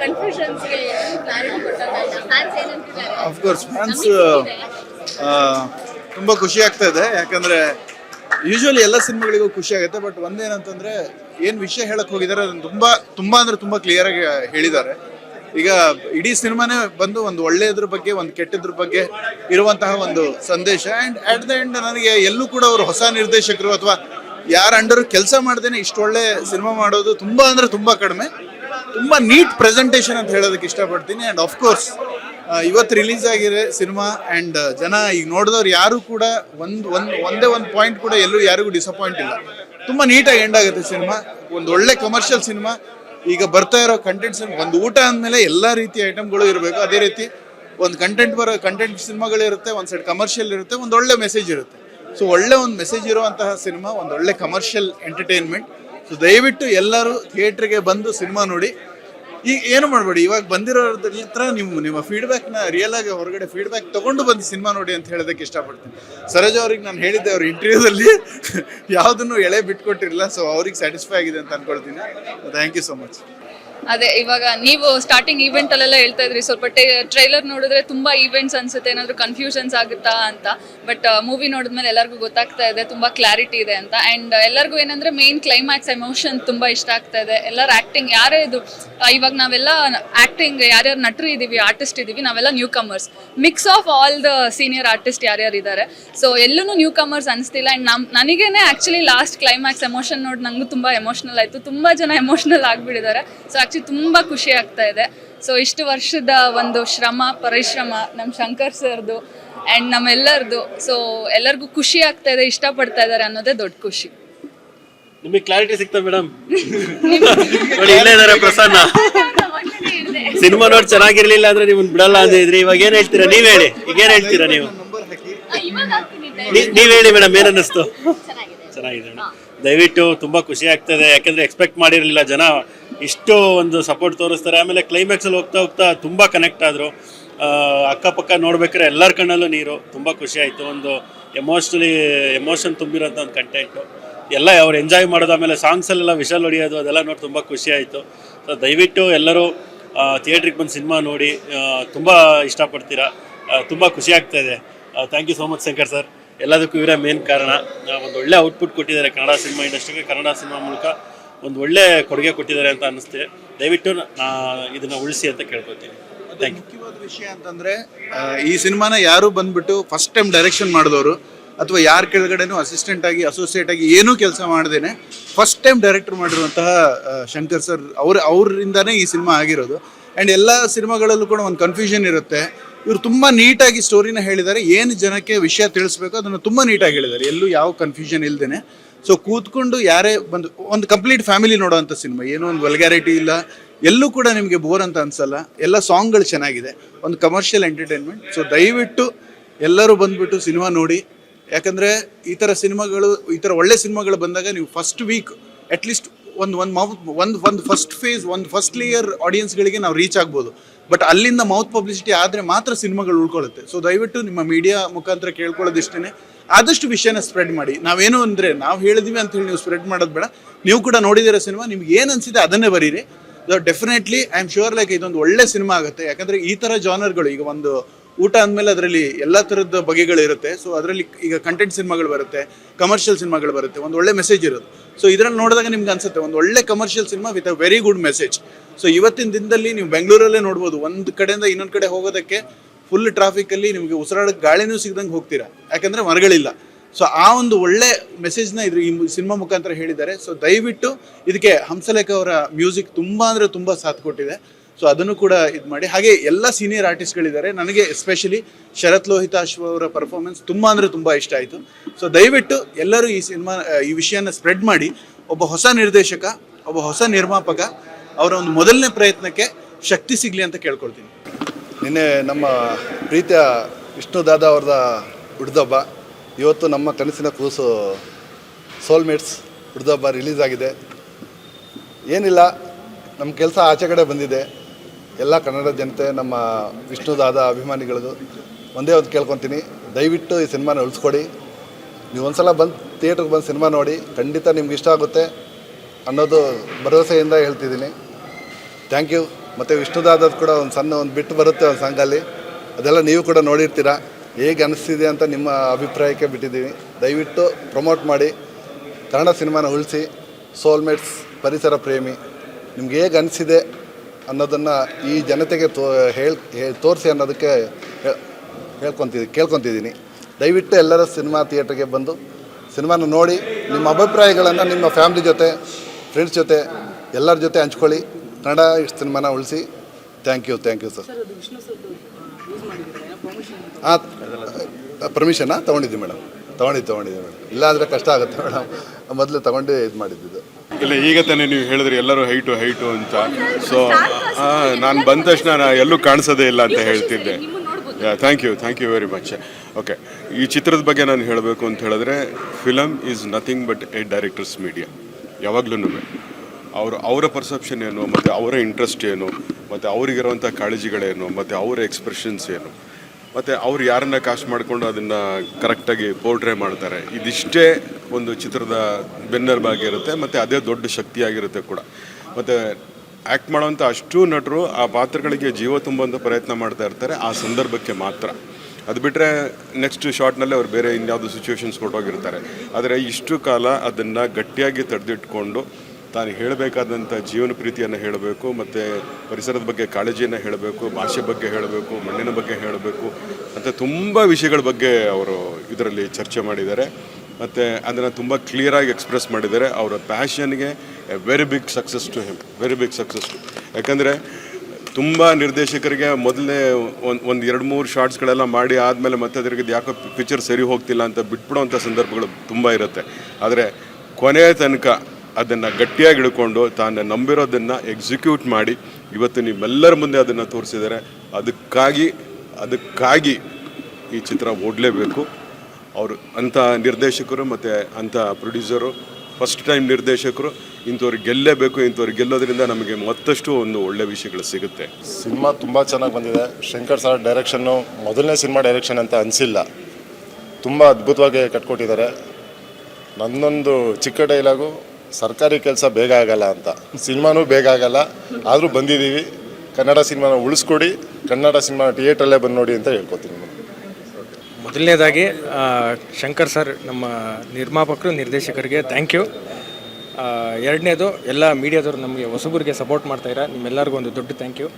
ಕನ್ಫ್ಯೂಷನ್ಸ್ಗೆ clarity ಕೊಟ್ಟಂತ fans ಏನಂತಿದ್ದಾರೆ? Of course fans ತುಂಬ ಖುಷಿ ಆಗ್ತಾ ಇದೆ. ಯಾಕಂದ್ರೆ ಯೂಶ್ವಲಿ ಎಲ್ಲ ಸಿನಿಮಾಗಳಿಗೂ ಖುಷಿ ಆಗುತ್ತೆ ಬಟ್ ಒಂದೇನಂತಂದ್ರೆ ಏನು ವಿಷಯ ಹೇಳಕ್ ಹೋಗಿದ್ದಾರೆ ಅದನ್ನ ತುಂಬಾ ತುಂಬಾ ಅಂದ್ರೆ ತುಂಬಾ ಕ್ಲಿಯರ್ ಆಗಿ ಹೇಳಿದ್ದಾರೆ. ಈಗ ಇಡೀ ಸಿನಿಮಾನೇ ಬಂದು ಒಂದು ಒಳ್ಳೆಯದ್ರ ಬಗ್ಗೆ ಒಂದು ಕೆಟ್ಟದ್ರ ಬಗ್ಗೆ ಇರುವಂತಹ ಒಂದು ಸಂದೇಶ. ಅಂಡ್ ಅಟ್ ದ ಎಂಡ್ ನನಗೆ ಎಲ್ಲೂ ಕೂಡ ಅವರು ಹೊಸ ನಿರ್ದೇಶಕರು ಅಥವಾ ಯಾರ ಅಂಡರ್ ಕೆಲಸ ಮಾಡ್ದೇನೆ ಇಷ್ಟೊಳ್ಳೆ ಸಿನಿಮಾ ಮಾಡೋದು ತುಂಬಾ ಅಂದ್ರೆ ತುಂಬಾ ಕಡಿಮೆ. ತುಂಬಾ ನೀಟ್ ಪ್ರೆಸೆಂಟೇಷನ್ ಅಂತ ಹೇಳೋದಕ್ಕೆ ಇಷ್ಟಪಡ್ತೀನಿ. ಆ್ಯಂಡ್ ಆಫ್ ಕೋರ್ಸ್ ಇವತ್ತು ರಿಲೀಸ್ ಆಗಿದೆ ಸಿನಿಮಾ ಆ್ಯಂಡ್ ಜನ ಈಗ ನೋಡಿದವ್ರು ಯಾರು ಕೂಡ ಒಂದು ಒಂದು, ಒಂದೇ ಒಂದು ಪಾಯಿಂಟ್ ಕೂಡ ಎಲ್ಲೂ ಯಾರಿಗೂ ಡಿಸಪಾಯಿಂಟ್ ಇಲ್ಲ. ತುಂಬ ನೀಟಾಗಿ ಎಂಡ್ ಆಗುತ್ತೆ ಸಿನಿಮಾ ಒಂದು ಒಳ್ಳೆ ಕಮರ್ಷಿಯಲ್ ಸಿನಿಮಾ ಈಗ ಬರ್ತಾ ಇರೋ ಕಂಟೆಂಟ್ಸ್ ಒಂದು ಊಟ ಅಂದಮೇಲೆ ಎಲ್ಲ ರೀತಿಯ ಐಟಮ್ಗಳು ಇರಬೇಕು. ಅದೇ ರೀತಿ ಒಂದು ಕಂಟೆಂಟ್ ಬರೋ ಕಂಟೆಂಟ್ ಸಿನಿಮಾಗಳಿರುತ್ತೆ ಒಂದು ಸೈಡ್ ಕಮರ್ಷಿಯಲ್ ಇರುತ್ತೆ, ಒಂದು ಒಳ್ಳೆ ಮೆಸೇಜ್ ಇರುತ್ತೆ. ಸೊ ಒಳ್ಳೆ ಒಂದು ಮೆಸೇಜ್ ಇರುವಂತಹ ಸಿನಿಮಾ ಒಂದು ಒಳ್ಳೆ ಕಮರ್ಷಿಯಲ್ ಎಂಟರ್ಟೈನ್ಮೆಂಟ್ ಸೊ ದಯವಿಟ್ಟು ಎಲ್ಲರೂ ಥಿಯೇಟ್ರಿಗೆ ಬಂದು ಸಿನಿಮಾ ನೋಡಿ. ಈಗ ಏನು ಮಾಡಬೇಡಿ, ಇವಾಗ ಬಂದಿರೋದ್ರ ಹತ್ರ ನಿಮ್ಮ ನಿಮ್ಮ ಫೀಡ್ಬ್ಯಾಕ್ನ ರಿಯಲ್ ಆಗಿ ಹೊರಗಡೆ ಫೀಡ್ಬ್ಯಾಕ್ ತಗೊಂಡು ಬಂದು ಸಿನಿಮಾ ನೋಡಿ ಅಂತ ಹೇಳೋದಕ್ಕೆ ಇಷ್ಟಪಡ್ತೀನಿ. ಸರೋಜ್ ಅವ್ರಿಗೆ ನಾನು ಹೇಳಿದ್ದೆ, ಅವ್ರ ಇಂಟರ್ವ್ಯೂದಲ್ಲಿ ಯಾವುದನ್ನು ಎಳೆ ಬಿಟ್ಕೊಟ್ಟಿರಲಿಲ್ಲ ಸೊ ಅವ್ರಿಗೆ ಸ್ಯಾಟಿಸ್ಫೈ ಆಗಿದೆ ಅಂತ ಅನ್ಕೊಳ್ತೀನಿ. ಥ್ಯಾಂಕ್ ಯು ಸೊ ಮಚ್ ಅದೇ, ಇವಾಗ ನೀವು ಸ್ಟಾರ್ಟಿಂಗ್ ಈವೆಂಟ್ ಅಲ್ಲೆಲ್ಲ ಹೇಳ್ತಾ ಇದ್ರಿ, ಸ್ವಲ್ಪ ಟ್ರೈಲರ್ ನೋಡಿದ್ರೆ ತುಂಬಾ ಈವೆಂಟ್ಸ್ ಅನ್ಸುತ್ತೆ, ಏನಾದ್ರು ಕನ್ಫ್ಯೂಷನ್ಸ್ ಆಗುತ್ತಾ ಅಂತ. ಬಟ್ ಮೂವಿ ನೋಡಿದ್ಮೇಲೆ ಎಲ್ಲರಿಗೂ ಗೊತ್ತಾಗ್ತಾ ಇದೆ, ತುಂಬಾ ಕ್ಲಾರಿಟಿ ಇದೆ ಅಂತ. ಅಂಡ್ ಎಲ್ಲರಿಗೂ ಏನಂದ್ರೆ ಮೇನ್ ಕ್ಲೈಮ್ಯಾಕ್ಸ್ ಎಮೋಷನ್ ತುಂಬಾ ಇಷ್ಟ ಆಗ್ತಾ ಇದೆ. ಎಲ್ಲರ ಆಕ್ಟಿಂಗ್ ಯಾರೇ ಇದು ಇವಾಗ ನಾವೆಲ್ಲ ಆಕ್ಟಿಂಗ್ ಯಾರ್ಯಾರು ನಟರು ಇದೀವಿ ಆರ್ಟಿಸ್ಟ್ ಇದೀವಿ, ನಾವೆಲ್ಲ newcomers mix of all the senior artist ಯಾರ್ಯಾರು ಇದ್ದಾರೆ ಸೊ ಎಲ್ಲೂ ನ್ಯೂ ಕಮರ್ಸ್ ಅನಿಸ್ತಿಲ್ಲ. ಅಂಡ್ ನಮ್, ನನಗೇನೆ ಆಕ್ಚುಲಿ ಲಾಸ್ಟ್ ಕ್ಲೈಮ್ಯಾಕ್ಸ್ ಎಮೋಷನ್ ನೋಡಿ ನಂಗೂ ತುಂಬಾ ಎಮೋಷನಲ್ ಆಯ್ತು. ತುಂಬಾ ಜನ ಎಮೋಷನಲ್ ಆಗ್ಬಿಟ್ಟಿದ್ದಾರೆ. ಸೊ ಆಕ್ಚುಲಿ ತುಂಬಾ ಖುಷಿ ಆಗ್ತಾ ಇದೆ. ಸೊ ಇಷ್ಟು ವರ್ಷದ ಒಂದು ಶ್ರಮ ಪರಿಶ್ರಮ ನಮ್ಮ ಶಂಕರ್ ಸರ್ದು ಆ್ಯಂಡ್ ನಮ್ಮೆಲ್ಲರದು. ಸೊ ಎಲ್ಲರಿಗೂ ಖುಷಿ ಆಗ್ತಾ ಇದೆ ಇಷ್ಟಪಡ್ತಾ ಇದ್ದಾರೆ ಅನ್ನೋದೇ ದೊಡ್ಡ ಖುಷಿ. ನಿಮಗೆ ಕ್ಲಾರಿಟಿ ಸಿಗ್ತಾ ಮೇಡಮ್ ನೋಡಿ ಇಲ್ಲೇ ಇದಾರೆ ಪ್ರಸನ್ನ. ಸಿನಿಮಾ ನೋಡಿ ಚೆನ್ನಾಗಿರ್ಲಿಲ್ಲ ಅಂದ್ರೆ ನಿಮ್ಮನ್ನ ಬಿಡಲ್ಲ ಅಂದಿದ್ರಿ ಇವಾಗ ಏನ್ ಹೇಳ್ತೀರಾ? ನೀವ್ ಹೇಳಿ. ಈಗ ಏನ್ ಹೇಳ್ತೀರಾ ನೀವು? ನೀವ್ ಹೇಳಿ ಮೇಡಮ್ ಏನ್ ಅನ್ನಿಸ್ತು? ಚೆನ್ನಾಗಿದೆ. ಮೇಡಮ್ ದಯವಿಟ್ಟು ತುಂಬಾ ಖುಷಿ ಆಗ್ತದೆ ಯಾಕಂದ್ರೆ ಎಕ್ಸ್ಪೆಕ್ಟ್ ಮಾಡಿರಲಿಲ್ಲ ಜನ. ಇಷ್ಟು ಒಂದು ಸಪೋರ್ಟ್ ತೋರಿಸ್ತಾರೆ. ಆಮೇಲೆ ಕ್ಲೈಮ್ಯಾಕ್ಸ್ ಅಲ್ಲಿ ಹೋಗ್ತಾ ಹೋಗ್ತಾ ತುಂಬಾ ಕನೆಕ್ಟ್ ಆದ್ರು. ಅಕ್ಕಪಕ್ಕ ನೋಡ್ಬೇಕಾದ್ರೆ ಎಲ್ಲರ ಕಣ್ಣಲ್ಲೂ ನೀರು. ತುಂಬಾ ಖುಷಿ ಆಯ್ತು. ಒಂದು ಎಮೋಷ್ನಲಿ ಎಮೋಷನ್ ತುಂಬಿರೋಂಥ ಒಂದು ಕಂಟೆಂಟು ಎಲ್ಲ ಅವ್ರು ಎಂಜಾಯ್ ಮಾಡೋದು, ಆಮೇಲೆ ಸಾಂಗ್ಸಲ್ಲೆಲ್ಲ ವಿಷಲ್ ಹೊಡಿಯೋದು, ಅದೆಲ್ಲ ನೋಡಿ ತುಂಬ ಖುಷಿ ಆಯಿತು. ಸೊ ದಯವಿಟ್ಟು ಎಲ್ಲರೂ ಥಿಯೇಟ್ರಿಗೆ ಬಂದು ಸಿನಿಮಾ ನೋಡಿ ತುಂಬ ಇಷ್ಟಪಡ್ತೀರಾ. ತುಂಬ ಖುಷಿ ಆಗ್ತಾ ಇದೆ. Thank you so much Shankar sir ಎಲ್ಲದಕ್ಕೂ ಇವರೇ ಮೇನ್ ಕಾರಣ. ಒಂದು ಒಳ್ಳೆ ಔಟ್ಪುಟ್ ಕೊಟ್ಟಿದ್ದಾರೆ ಕನ್ನಡ ಸಿನಿಮಾ ಇಂಡಸ್ಟ್ರಿಗೆ ಕನ್ನಡ ಸಿನಿಮಾ ಮೂಲಕ ಒಂದು ಒಳ್ಳೆ ಕೊಡುಗೆ ಕೊಟ್ಟಿದ್ದಾರೆ ಅಂತ ಅನಿಸ್ತಿದೆ ದಯವಿಟ್ಟು ಇದನ್ನ ಇದನ್ನು ಉಳಿಸಿ ಅಂತ ಕೇಳ್ಕೊತೀನಿ ಮುಖ್ಯವಾದ ವಿಷಯ ಅಂತಂದ್ರೆ ಈ ಸಿನಿಮಾನ ಯಾರು ಬಂದ್ಬಿಟ್ಟು ಫಸ್ಟ್ ಟೈಮ್ ಡೈರೆಕ್ಷನ್ ಮಾಡಿದವರು ಅಥವಾ ಯಾರ ಕೆಳಗಡೆನೂ ಅಸಿಸ್ಟೆಂಟ್ ಆಗಿ ಅಸೋಸಿಯೇಟ್ ಆಗಿ ಏನೂ ಕೆಲಸ ಮಾಡ್ದೇನೆ ಫಸ್ಟ್ ಟೈಮ್ ಡೈರೆಕ್ಟರ್ ಮಾಡಿರುವಂತಹ ಶಂಕರ್ ಸರ್ ಅವ್ರ ಅವರಿಂದಾನೇ ಈ ಸಿನಿಮಾ ಆಗಿರೋದು. ಆ್ಯಂಡ್ ಎಲ್ಲ ಸಿನಿಮಾಗಳಲ್ಲೂ ಕೂಡ ಒಂದು ಕನ್ಫ್ಯೂಷನ್ ಇರುತ್ತೆ. ಇವರು ತುಂಬ ನೀಟಾಗಿ ಸ್ಟೋರಿನ ಹೇಳಿದ್ದಾರೆ. ಏನು ಜನಕ್ಕೆ ವಿಷಯ ತಿಳಿಸ್ಬೇಕು ಅದನ್ನು ತುಂಬ ನೀಟಾಗಿ ಹೇಳಿದ್ದಾರೆ. ಎಲ್ಲೂ ಯಾವ ಕನ್ಫ್ಯೂಷನ್ ಇಲ್ದೇನೆ. ಸೊ ಕೂತ್ಕೊಂಡು ಯಾರೇ ಬಂದು, ಒಂದು ಕಂಪ್ಲೀಟ್ ಫ್ಯಾಮಿಲಿ ನೋಡೋವಂಥ ಸಿನಿಮಾ ಏನೋ ಒಂದು ವಲ್ಗ್ಯಾರಿಟಿ ಇಲ್ಲ. ಎಲ್ಲೂ ಕೂಡ ನಿಮಗೆ ಬೋರ್ ಅಂತ ಅನ್ಸಲ್ಲ. ಎಲ್ಲ ಸಾಂಗ್ಗಳು ಚೆನ್ನಾಗಿದೆ. ಒಂದು ಕಮರ್ಷಿಯಲ್ ಎಂಟರ್ಟೈನ್ಮೆಂಟ್ ಸೊ ದಯವಿಟ್ಟು ಎಲ್ಲರೂ ಬಂದ್ಬಿಟ್ಟು ಸಿನಿಮಾ ನೋಡಿ. ಯಾಕಂದರೆ ಈ ಥರ ಸಿನಿಮಾಗಳು ಈ ಥರ ಒಳ್ಳೆ ಸಿನಿಮಾಗಳು ಬಂದಾಗ ನೀವು ಫಸ್ಟ್ ವೀಕ್ ಅಟ್ಲೀಸ್ಟ್ ಒಂದು ಒಂದು ಮೌತ್ ಒಂದು ಒಂದು ಫಸ್ಟ್ ಫೇಸ್ ಒಂದು ಫಸ್ಟ್ ಲೇಯರ್ ಆಡಿಯನ್ಸ್ಗಳಿಗೆ ನಾವು ರೀಚ್ ಆಗ್ಬೋದು. ಬಟ್ ಅಲ್ಲಿಂದ ಮೌತ್ ಪಬ್ಲಿಸಿಟಿ ಆದರೆ ಮಾತ್ರ ಸಿನಿಮಾಗಳು ಉಳ್ಕೊಳ್ಳುತ್ತೆ. ಸೊ ದಯವಿಟ್ಟು ನಿಮ್ಮ ಮೀಡಿಯಾ ಮುಖಾಂತರ ಕೇಳ್ಕೊಳ್ಳೋದಿಷ್ಟೇ ಆದಷ್ಟು ವಿಷಯನ ಸ್ಪ್ರೆಡ್ ಮಾಡಿ. ನಾವೇನು ಅಂದರೆ, ನಾವು ಹೇಳಿದ್ವಿ ಅಂತ ಹೇಳಿ ನೀವು ಸ್ಪ್ರೆಡ್ ಮಾಡೋದು ಬೇಡ. ನೀವು ಕೂಡ ನೋಡಿದಿರೋ ಸಿನಿಮಾ, ನಿಮ್ಗೆ ಏನು ಅನಿಸಿದೆ ಅದನ್ನೇ ಬರೀರಿ. Definitely I am sure like ಇದೊಂದು ಒಳ್ಳೆ ಸಿನಿಮಾ ಆಗುತ್ತೆ. ಯಾಕಂದರೆ ಈ ಥರ ಜಾನರ್ಗಳು ಈಗ ಒಂದು ಊಟ ಅಂದಮೇಲೆ ಅದರಲ್ಲಿ ಎಲ್ಲ ಥರದ ಬಗೆಗಳಿರುತ್ತೆ. ಸೊ ಅದರಲ್ಲಿ ಈಗ ಕಂಟೆಂಟ್ ಸಿನಿಮಾಗಳು ಬರುತ್ತೆ ಕಮರ್ಷಿಯಲ್ ಸಿನಿಮಾಗಳು ಬರುತ್ತೆ, ಒಂದು ಒಳ್ಳೆ ಮೆಸೇಜ್ ಇರೋದು. ಸೊ ಇದರಲ್ಲಿ ನೋಡಿದಾಗ ನಿಮ್ಗೆ ಅನ್ಸುತ್ತೆ, ಒಂದು ಒಳ್ಳೆ commercial cinema with a very good message so ಇವತ್ತಿನ ದಿನದಲ್ಲಿ ನೀವು ಬೆಂಗಳೂರಲ್ಲೇ ನೋಡ್ಬೋದು, ಒಂದು ಕಡೆಯಿಂದ ಇನ್ನೊಂದು ಕಡೆ ಹೋಗೋದಕ್ಕೆ ಫುಲ್ ಟ್ರಾಫಿಕಲ್ಲಿ ನಿಮಗೆ ಉಸಿರಾಡೋಕ್ಕೆ ಗಾಳಿನೂ ಸಿಗ್ದಂಗೆ ಹೋಗ್ತೀರಾ? ಯಾಕಂದರೆ ಮರಗಳಿಲ್ಲ. ಸೊ ಆ ಒಂದು ಒಳ್ಳೆ ಮೆಸೇಜ್ನ ಇದ್ರ ಈ ಸಿನಿಮಾ ಮುಖಾಂತರ ಹೇಳಿದ್ದಾರೆ. ಸೊ ದಯವಿಟ್ಟು ಇದಕ್ಕೆ ಹಂಸಲೇಖ ಅವರ ಮ್ಯೂಸಿಕ್ ತುಂಬ ಅಂದರೆ ತುಂಬ ಸಾಥ್ ಕೊಟ್ಟಿದೆ. ಸೊ ಅದನ್ನು ಕೂಡ ಇದು ಮಾಡಿ. ಹಾಗೆ ಎಲ್ಲ ಸೀನಿಯರ್ ಆರ್ಟಿಸ್ಟ್ಗಳಿದ್ದಾರೆ ನನಗೆ ಎಸ್ಪೆಷಲಿ ಶರತ್ ಲೋಹಿತಾಶ್ವ ಅವರ ಪರ್ಫಾರ್ಮೆನ್ಸ್ ತುಂಬ ಅಂದರೆ ತುಂಬ ಇಷ್ಟ ಆಯಿತು. ಸೊ ದಯವಿಟ್ಟು ಎಲ್ಲರೂ ಈ ಸಿನಿಮಾ, ಈ ವಿಷಯನ ಸ್ಪ್ರೆಡ್ ಮಾಡಿ. ಒಬ್ಬ ಹೊಸ ನಿರ್ದೇಶಕ, ಒಬ್ಬ ಹೊಸ ನಿರ್ಮಾಪಕ ಅವರ ಒಂದು ಮೊದಲನೇ ಪ್ರಯತ್ನಕ್ಕೆ ಶಕ್ತಿ ಸಿಗಲಿ ಅಂತ ಕೇಳ್ಕೊಳ್ತೀನಿ. ನಿನ್ನೆ ನಮ್ಮ ಪ್ರೀತಿಯ ವಿಷ್ಣು ದಾದಾ ಅವ್ರದ ಹುಡ್ದಬ್ಬ ಇವತ್ತು ನಮ್ಮ ಕನಸಿನ ಕೂಸು ಸೋಲ್ಮೇಟ್ಸ್ ಹುಡ್ದಬ್ಬ ರಿಲೀಸ್ ಆಗಿದೆ. ಏನಿಲ್ಲ ನಮ್ಮ ಕೆಲಸ ಆಚೆ ಕಡೆ ಬಂದಿದೆ. ಎಲ್ಲ ಕನ್ನಡ ಜನತೆ, ನಮ್ಮ ವಿಷ್ಣುದಾದ ಅಭಿಮಾನಿಗಳಿಗೂ ಒಂದೇ ಒಂದು ಕೇಳ್ಕೊತೀನಿ. ದಯವಿಟ್ಟು ಈ ಸಿನಿಮಾನ ಉಳಿಸ್ಕೊಡಿ. ನೀವು ಒಂದ್ಸಲ ಬಂದು, ಥಿಯೇಟ್ರಿಗೆ ಬಂದು ಸಿನಿಮಾ ನೋಡಿ, ಖಂಡಿತ ನಿಮ್ಗೆ ಇಷ್ಟ ಆಗುತ್ತೆ ಅನ್ನೋದು ಭರವಸೆಯಿಂದ ಹೇಳ್ತಿದ್ದೀನಿ. Thank you. ಮತ್ತು ವಿಷ್ಣುದಾದದ್ದು ಕೂಡ ಒಂದು ಸಣ್ಣ ಒಂದು ಬಿಟ್ಟು ಬರುತ್ತೆ ಒಂದು ಸಂಘಲ್ಲಿ ಅದೆಲ್ಲ ನೀವು ಕೂಡ ನೋಡಿರ್ತೀರ. ಹೇಗೆ ಅನಿಸ್ತಿದೆ ಅಂತ ನಿಮ್ಮ ಅಭಿಪ್ರಾಯಕ್ಕೆ ಬಿಟ್ಟಿದ್ದೀನಿ ದಯವಿಟ್ಟು ಪ್ರಮೋಟ್ ಮಾಡಿ, ಕನ್ನಡ ಸಿನಿಮಾನ ಉಳಿಸಿ. ಸೋಲ್ಮೇಟ್ಸ್, ಪರಿಸರ ಪ್ರೇಮಿ. ನಿಮ್ಗೆ ಹೇಗೆ ಅನಿಸಿದೆ ಅನ್ನೋದನ್ನು ಈ ಜನತೆಗೆ ತೋ ಹೇಳಿ ತೋರಿಸಿ ಅನ್ನೋದಕ್ಕೆ ಹೇಳ್ಕೊತಿದ್ದೀನಿ ಕೇಳ್ಕೊತಿದ್ದೀನಿ. ದಯವಿಟ್ಟು ಎಲ್ಲರೂ ಸಿನಿಮಾ ಥಿಯೇಟ್ರಿಗೆ ಬಂದು ಸಿನಿಮಾನ ನೋಡಿ ನಿಮ್ಮ ಅಭಿಪ್ರಾಯಗಳನ್ನು ನಿಮ್ಮ ಫ್ಯಾಮ್ಲಿ ಜೊತೆ ಫ್ರೆಂಡ್ಸ್ ಜೊತೆ ಎಲ್ಲರ ಜೊತೆ ಹಂಚ್ಕೊಳ್ಳಿ. ಕನ್ನಡ ಇಷ್ಟು ಸಿನಿಮಾನ ಉಳಿಸಿ. Thank you thank you sir. ಹಾಂ ಪರ್ಮಿಷನ್ನ ತೊಗೊಂಡಿದ್ದೀವಿ ಮೇಡಮ್. ತೊಗೊಂಡಿದ್ದು ತೊಗೊಂಡಿದ್ದೀವಿ ಮೇಡಮ್. ಇಲ್ಲಾಂದರೆ ಕಷ್ಟ ಆಗುತ್ತೆ ಮೇಡಮ್. ಮೊದಲು ತೊಗೊಂಡು ಇದು ಮಾಡಿದ್ದು. ಇಲ್ಲ, ಈಗ ತಾನೇ ನೀವು ಹೇಳಿದ್ರಿ, ಎಲ್ಲರೂ ಹೈಟು ಹೈಟು ಅಂತ. ಸೊ ನಾನು ಬಂದ ತಕ್ಷಣ ನಾನು ಎಲ್ಲೂ ಕಾಣಿಸೋದೇ ಇಲ್ಲ ಅಂತ ಹೇಳ್ತಿದ್ದೆ. Thank you thank you very much okay ಈ ಚಿತ್ರದ ಬಗ್ಗೆ ನಾನು ಹೇಳಬೇಕು ಅಂತ ಹೇಳಿದ್ರೆ film is nothing but a director's media ಯಾವಾಗ್ಲೂ ಅವರು, ಅವರ ಪರ್ಸೆಪ್ಷನ್ ಏನು, ಮತ್ತು ಅವರ ಇಂಟ್ರೆಸ್ಟ್ ಏನು, ಮತ್ತು ಅವರಿಗಿರುವಂಥ ಕಾಳಜಿಗಳೇನು, ಮತ್ತು ಅವರ ಎಕ್ಸ್ಪ್ರೆಷನ್ಸ್ ಏನು. ಮತ್ತು ಅವ್ರು ಯಾರನ್ನ ಕಾಸ್ಟ್ ಮಾಡಿಕೊಂಡು ಅದನ್ನು ಕರೆಕ್ಟಾಗಿ ಪೋರ್ಟ್ರೇ ಮಾಡ್ತಾರೆ. ಇದಿಷ್ಟೇ ಒಂದು ಚಿತ್ರದ ಬೆನ್ನೆಲುಬಾಗಿರುತ್ತೆ ಮತ್ತು ಅದೇ ದೊಡ್ಡ ಶಕ್ತಿಯಾಗಿರುತ್ತೆ ಕೂಡ. ಮತ್ತು ಆ್ಯಕ್ಟ್ ಮಾಡೋವಂಥ ಅಷ್ಟು ನಟರು ಆ ಪಾತ್ರಗಳಿಗೆ ಜೀವ ತುಂಬುವಂಥ ಪ್ರಯತ್ನ ಮಾಡ್ತಾ ಇರ್ತಾರೆ, ಆ ಸಂದರ್ಭಕ್ಕೆ ಮಾತ್ರ. ಅದು ಬಿಟ್ಟರೆ ನೆಕ್ಸ್ಟ್ ಶಾರ್ಟ್ನಲ್ಲೇ ಅವ್ರು ಬೇರೆ ಇನ್ಯಾವುದೋ ಸಿಚುವೇಶನ್ಸ್ ಕೊಟ್ಟೋಗಿರ್ತಾರೆ ಆದರೆ ಇಷ್ಟು ಕಾಲ ಅದನ್ನು ಗಟ್ಟಿಯಾಗಿ ತಡೆದಿಟ್ಕೊಂಡು ತಾನು ಹೇಳಬೇಕಾದಂಥ ಜೀವನ ಪ್ರೀತಿಯನ್ನು ಹೇಳಬೇಕು, ಮತ್ತು ಪರಿಸರದ ಬಗ್ಗೆ ಕಾಳಜಿಯನ್ನು ಹೇಳಬೇಕು, ಭಾಷೆ ಬಗ್ಗೆ ಹೇಳಬೇಕು, ಮಣ್ಣಿನ ಬಗ್ಗೆ ಹೇಳಬೇಕು, ಅಂತ ತುಂಬ ವಿಷಯಗಳ ಬಗ್ಗೆ ಅವರು ಇದರಲ್ಲಿ ಚರ್ಚೆ ಮಾಡಿದ್ದಾರೆ. ಮತ್ತು ಅದನ್ನು ತುಂಬ ಕ್ಲಿಯರಾಗಿ ಎಕ್ಸ್ಪ್ರೆಸ್ ಮಾಡಿದ್ದಾರೆ. ಅವರ ಪ್ಯಾಷನ್ಗೆ a very big success to him very big success to ಯಾಕಂದರೆ ತುಂಬ ನಿರ್ದೇಶಕರಿಗೆ ಮೊದಲನೇ ಒಂದು ಒಂದು ಎರಡು ಮೂರು ಶಾರ್ಟ್ಸ್ಗಳೆಲ್ಲ ಮಾಡಿ ಆದಮೇಲೆ ಮತ್ತೆ ಅದ್ರಿಗೆ ಯಾಕೋ ಪಿಕ್ಚರ್ ಸರಿ ಹೋಗ್ತಿಲ್ಲ ಅಂತ ಬಿಟ್ಬಿಡೋವಂಥ ಸಂದರ್ಭಗಳು ತುಂಬ ಇರುತ್ತೆ. ಆದರೆ ಕೊನೆಯ ತನಕ ಅದನ್ನು ಗಟ್ಟಿಯಾಗಿ ಹಿಡ್ಕೊಂಡು ತಾನು ನಂಬಿರೋದನ್ನು ಎಕ್ಸಿಕ್ಯೂಟ್ ಮಾಡಿ ಇವತ್ತು ನಿಮ್ಮೆಲ್ಲರ ಮುಂದೆ ಅದನ್ನು ತೋರಿಸಿದ್ದಾರೆ ಅದಕ್ಕಾಗಿ ಅದಕ್ಕಾಗಿ ಈ ಚಿತ್ರ ಓಡಲೇಬೇಕು. ಅವರು ಅಂಥ ನಿರ್ದೇಶಕರು ಮತ್ತು ಅಂಥ ಪ್ರೊಡ್ಯೂಸರು ಫಸ್ಟ್ ಟೈಮ್ ನಿರ್ದೇಶಕರು ಇಂಥವ್ರಿಗೆ ಗೆಲ್ಲೇಬೇಕು ಇಂಥವ್ರಿಗೆ ಗೆಲ್ಲೋದ್ರಿಂದ ನಮಗೆ ಮತ್ತಷ್ಟು ಒಂದು ಒಳ್ಳೆ ವಿಷಯಗಳು ಸಿಗುತ್ತೆ. ಸಿನಿಮಾ ತುಂಬ ಚೆನ್ನಾಗಿ ಬಂದಿದೆ. ಶಂಕರ್ ಸರ್ ಡೈರೆಕ್ಷನ್ನು ಮೊದಲನೇ ಸಿನಿಮಾ ಡೈರೆಕ್ಷನ್ ಅಂತ ಅನಿಸಿಲ್ಲ. ತುಂಬ ಅದ್ಭುತವಾಗಿ ಕಟ್ಕೊಟ್ಟಿದ್ದಾರೆ. ನನ್ನೊಂದು ಚಿಕ್ಕ ಡೈಲಾಗು ಸರ್ಕಾರಿ ಕೆಲಸ ಬೇಗ ಆಗಲ್ಲ ಅಂತ. ಸಿನಿಮಾನೂ ಬೇಗ ಆಗಲ್ಲ. ಆದರೂ ಬಂದಿದ್ದೀವಿ. ಕನ್ನಡ ಸಿನಿಮಾನ ಉಳಿಸ್ಕೊಡಿ. ಕನ್ನಡ ಸಿನಿಮಾ ಥಿಯೇಟ್ರಲ್ಲೇ ಬಂದು ನೋಡಿ ಅಂತ ಹೇಳ್ಕೊತೀನಿ. ಮೊದಲನೇದಾಗಿ ಶಂಕರ್ ಸರ್, ನಮ್ಮ ನಿರ್ಮಾಪಕರು, ನಿರ್ದೇಶಕರಿಗೆ ಥ್ಯಾಂಕ್ ಯು ಎರಡನೇದು, ಎಲ್ಲ ಮೀಡಿಯಾದವರು ನಮಗೆ ಹೊಸಬರಿಗೆ ಸಪೋರ್ಟ್ ಮಾಡ್ತಾಯಿರ ನಿಮ್ಮೆಲ್ಲರಿಗೂ ಒಂದು ದೊಡ್ಡ ಥ್ಯಾಂಕ್ ಯು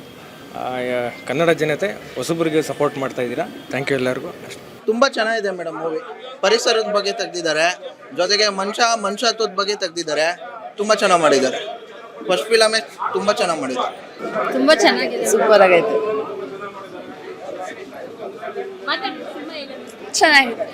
ಕನ್ನಡ ಜನತೆ ಹೊಸಬರಿಗೆ ಸಪೋರ್ಟ್ ಮಾಡ್ತಾ ಇದ್ದೀರಾ? ಥ್ಯಾಂಕ್ ಯು ಎಲ್ಲರಿಗೂ. ಅಷ್ಟೇ ತುಂಬ ಚೆನ್ನಾಗಿದೆ ಮೇಡಮ್ ಮೂವಿ ಪರಿಸರದ ಬಗ್ಗೆ ತೆಗೆದಿದ್ದಾರೆ. ಜೊತೆಗೆ ಮನುಷ್ಯ ಮನುಷ್ಯತ್ವದ ಬಗ್ಗೆ ತೆಗೆದಿದ್ದಾರೆ. ತುಂಬ ಚೆನ್ನಾಗಿ ಮಾಡಿದ್ದಾರೆ. ಫಸ್ಟ್ ಫಿಲಮೇ ತುಂಬ ಚೆನ್ನಾಗಿ ಮಾಡಿದ್ದಾರೆ. ತುಂಬ ಚೆನ್ನಾಗಿದೆ. ಸೂಪರ್ ಆಗೈತೆ. ಚೆನ್ನಾಗಿದೆ.